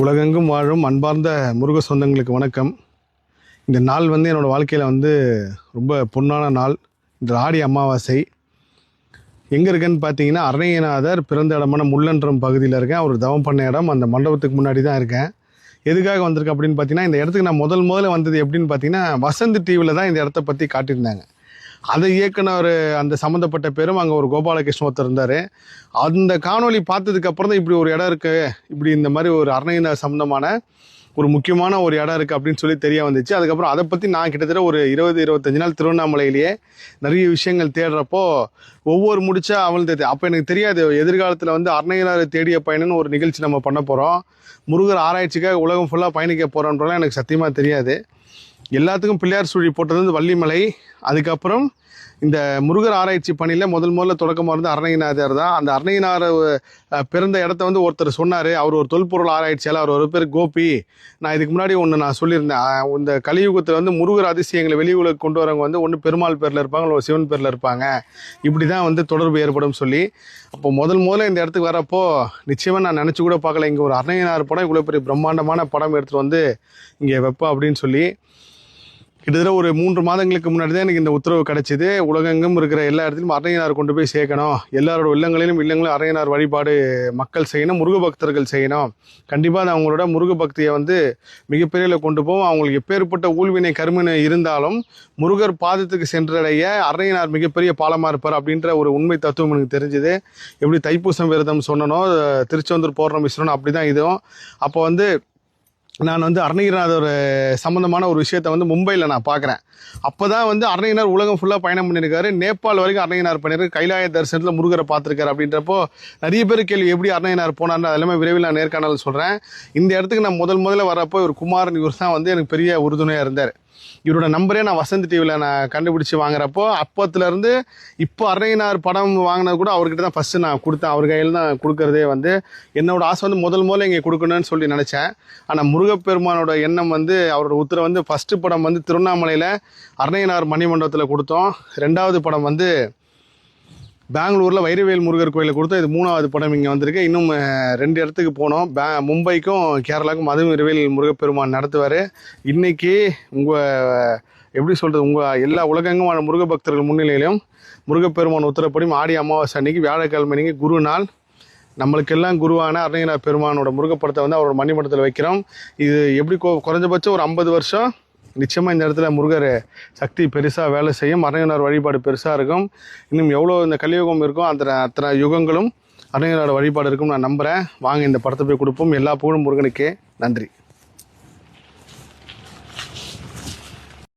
உலகெங்கும் வாழும் அன்பார்ந்த முருக சொந்தங்களுக்கு வணக்கம். இந்த நாள் வந்து என்னோடய வாழ்க்கையில் வந்து ரொம்ப பொன்னான நாள். இந்த ஆடி அமாவாசை. எங்கே இருக்கேன்னு பார்த்தீங்கன்னா அருணையநாதர் பிறந்த இடமான முள்ளன்றம் பகுதியில் இருக்கேன். அவர் தவம் பண்ண இடம் அந்த மண்டபத்துக்கு முன்னாடி தான் இருக்கேன். எதுக்காக வந்திருக்கேன் அப்படின்னு பார்த்தீங்கன்னா இந்த இடத்துக்கு நான் முதல் முதல்ல வந்தது எப்படின்னு பார்த்தீங்கன்னா வசந்த் டிவியில் தான் இந்த இடத்த பற்றி காட்டியிருந்தாங்க. அதை இயக்குனர் அந்த சம்மந்தப்பட்ட பேரும் அங்கே ஒரு கோபாலகிருஷ்ண ஒருத்தர் இருந்தார். அந்த காணொளி பார்த்ததுக்கப்புறம் தான் இப்படி ஒரு இடம் இருக்குது இப்படி இந்த மாதிரி ஒரு அருணையின சம்மந்தமான ஒரு முக்கியமான ஒரு இடம் இருக்குது அப்படின்னு சொல்லி தெரிய வந்துச்சு. அதுக்கப்புறம் அதை பற்றி நான் கிட்டத்தட்ட ஒரு இருபது இருபத்தஞ்சு நாள் திருவண்ணாமலையிலேயே நிறைய விஷயங்கள் தேடுறப்போ ஒவ்வொரு முடிச்சா அவள் தெரியும் அப்போ எனக்கு தெரியாது. எதிர்காலத்தில் வந்து அருணையனார் தேடிய பயணம்னு ஒரு நிகழ்ச்சி நம்ம பண்ண போகிறோம் முருகர் ஆராய்ச்சிக்காக உலகம் ஃபுல்லாக பயணிக்க போகிறோன்றலாம் எனக்கு சத்தியமாக தெரியாது. எல்லாத்துக்கும் பிள்ளையார் சுழி போட்டது வந்து வள்ளிமலை அதுக்கப்புறம் இந்த முருகர் ஆராய்ச்சி பணியில் முதல் முதல்ல தொடக்கமாக இருந்து அருணையநாதர் தான். அந்த அருணையநாதர் பிறந்த இடத்த வந்து ஒருத்தர் சொன்னார். அவர் ஒரு தொல்பொருள் ஆராய்ச்சியாளர் அவர் ஒரு பேர் கோபி. நான் இதுக்கு முன்னாடி ஒன்று நான் சொல்லியிருந்தேன். இந்த கலியுகத்தில் வந்து முருகர் அதிசயங்களை வெளியுலக கொண்டு வரவங்க வந்து ஒன்று பெருமாள் பேரில் இருப்பாங்க இல்லை ஒரு சிவன் பேரில் இருப்பாங்க. இப்படி தான் வந்து தொடர்பு ஏற்படும் சொல்லி அப்போ முதல் முதல்ல இந்த இடத்துக்கு வரப்போ நிச்சயமாக நான் நினச்சி கூட பார்க்கல. இங்கே ஒரு அரணையனார் படம் இவ்வளோ பெரிய பிரம்மாண்டமான படம் எடுத்துகிட்டு வந்து இங்கே வைப்பா அப்படின்னு சொல்லி கிட்டத்தட்ட ஒரு மூன்று மாதங்களுக்கு முன்னாடி தான் எனக்கு இந்த உத்தரவு கிடைச்சிது. உலகெங்கும் இருக்கிற எல்லா இடத்துலையும் அரையனார் கொண்டு போய் சேர்க்கணும். எல்லாரோட இல்லங்களிலும் இல்லங்களும் அரையனார் வழிபாடு மக்கள் செய்யணும் முருக பக்தர்கள் செய்யணும். கண்டிப்பாக நான் அவங்களோட முருக பக்தியை வந்து மிகப்பெரிய கொண்டு போவோம். அவங்களுக்கு எப்பேற்பட்ட ஊழ்வினை கருமினை இருந்தாலும் முருகர் பாதத்துக்கு சென்றடைய அரையனார் மிகப்பெரிய பாலமாக இருப்பார் அப்படின்ற ஒரு உண்மை தத்துவம் எனக்கு தெரிஞ்சுது. எப்படி தைப்பூசம் விரதம் சொன்னனோ திருச்செந்தூர் பௌர்ணமி சொன்னோம் அப்படி தான் இதுவும். அப்போ வந்து நான் வந்து அருணகிரிநாதர் சம்மந்தமான ஒரு விஷயத்த வந்து மும்பையில் நான் பார்க்குறேன் அப்போ தான் வந்து அருணகிரினார் உலகம் ஃபுல்லாக பயணம் பண்ணியிருக்காரு. நேபாள் வரைக்கும் அருணகிரினார் பண்ணியிருக்கு. கைலாய தரிசனத்தில் முருகரை பார்த்துருக்காரு அப்படின்றப்போ நிறைய பேர் கேள்வி எப்படி அருணகிரினார் போனார்னு அதெல்லாமே விரைவில் நான் நேர்காணல் சொல்கிறேன் இந்த இடத்துக்கு நான் முதல் முதல்ல வரப்போ இவர் குமாரன் இவர் தான் வந்து எனக்கு பெரிய உறுதுணையாக இருந்தார். இவரோட நம்பரே நான் வசந்த் டிவியில் நான் கண்டுபிடிச்சி வாங்குறப்போ அப்போத்துலேருந்து இப்போ அரையினார் படம் வாங்கினது கூட அவர்கிட்ட தான் ஃபஸ்ட்டு நான் கொடுத்தேன். அவர் கையில் தான் கொடுக்கறதே வந்து என்னோட ஆசை வந்து முதல் முதல்ல இங்கே கொடுக்கணும்னு சொல்லி நினச்சேன். ஆனால் முருகப்பெருமானோட எண்ணம் வந்து அவரோட உத்தரவு வந்து ஃபஸ்ட்டு படம் வந்து திருவண்ணாமலையில் அருணையனார் மணிமண்டபத்தில் கொடுத்தோம். ரெண்டாவது படம் வந்து பெங்களூரில் வைரவேல் முருகர் கோயிலில் கொடுத்தோம் இது மூணாவது படம் இங்கே வந்திருக்கு. இன்னும் ரெண்டு இடத்துக்கு போனோம். பே மும்பைக்கும் கேரளாவுக்கும் மது இரவேல் முருகப்பெருமான் நடத்துவார். இன்றைக்கி உங்கள் எப்படி சொல்கிறது உங்கள் எல்லா உலகெங்கும் முருக பக்தர்கள் முன்னிலையிலும் முருகப்பெருமான் உத்தரப்படியும் ஆடி அமாவாசை அன்னைக்கு வியாழக்கிழமை அன்னைக்கு குரு நாள். நம்மளுக்கெல்லாம் குருவான அருணகிரா பெருமானோட முருகப்படத்தை வந்து அவரோட மணிமண்டலத்தில் வைக்கிறோம். இது எப்படி கொ- குறைஞ்சபட்சம் ஒரு ஐம்பது வருஷம் நிச்சயமாக இந்த இடத்துல முருகர் சக்தி பெருசாக வேலை செய்யும். அருணகிரிநாதர் வழிபாடு பெருசாக இருக்கும். இன்னும் எவ்வளோ இந்த கலியுகம் இருக்கோ அத்தனை அத்தனை யுகங்களும் அருணகிரிநாதர் வழிபாடு இருக்கும் நான் நம்புகிறேன் வாங்க இந்த படத்தை போய் கொடுப்போம். எல்லா புகழும் முருகனுக்கே. நன்றி.